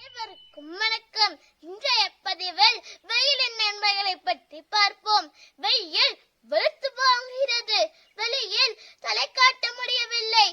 அனைவருக்கும் வணக்கம். இன்றைய பதிவில் வெயிலின் நன்மைகளை பற்றி பார்ப்போம். வெயில் வெளுத்து போகிறது வெளியில் தலை காட்ட முடியவில்லை.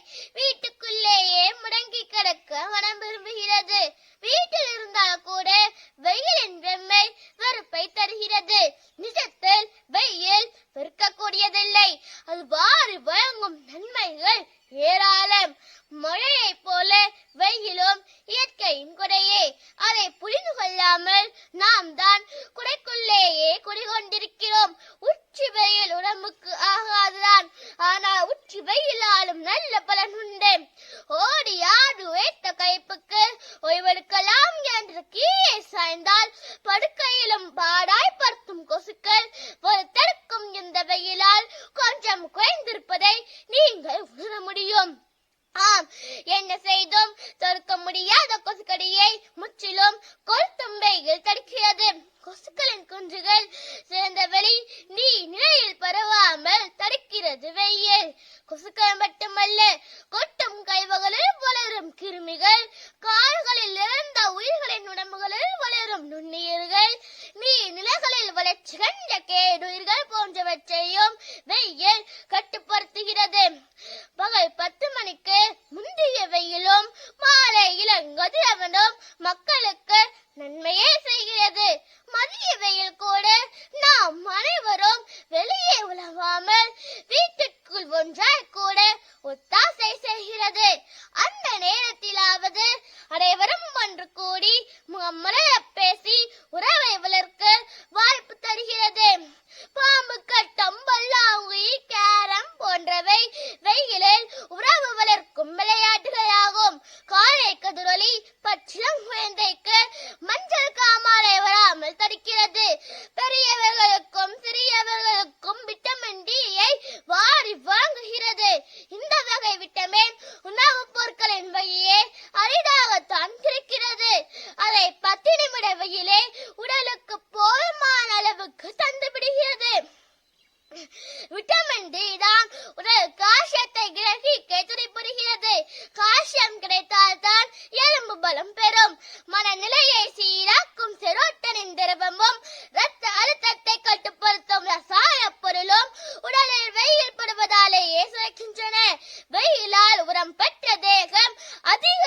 aquel, el galpo बोली पछलंग हुए I think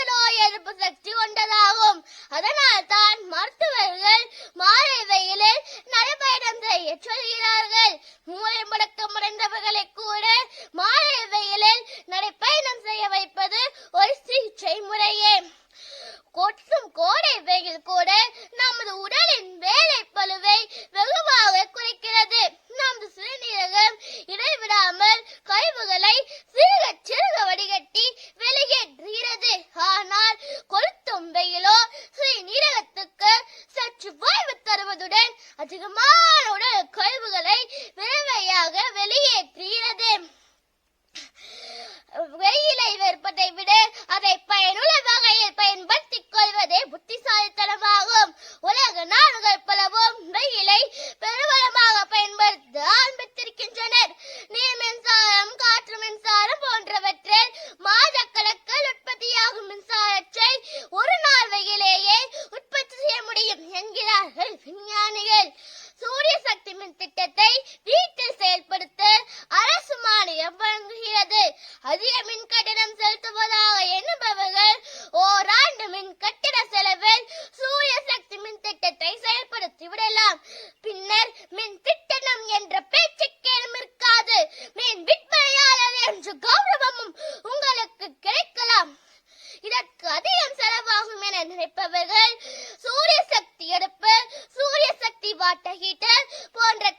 அறிஞர்கள் விஞ்ஞானிகள் சூரிய சக்தி மின் திட்டத்தை வீட்டில் செயல்படுத்த அரசு மானியம் வழங்குகிறது. அதிக மின் கட்டணம் செலுத்துவதாக எண்ணுபவர்கள் ஓராண்டு மின் கட்டண செலவில் சூரிய சக்தி மின் திட்டத்தை செயல்படுத்தி விடலாம். பின்னர் மின் திட்டம் என்ற பேச்சு கேளும் இருக்காது. மின் விற்பனையாளர் என்று கௌரவ போன்ற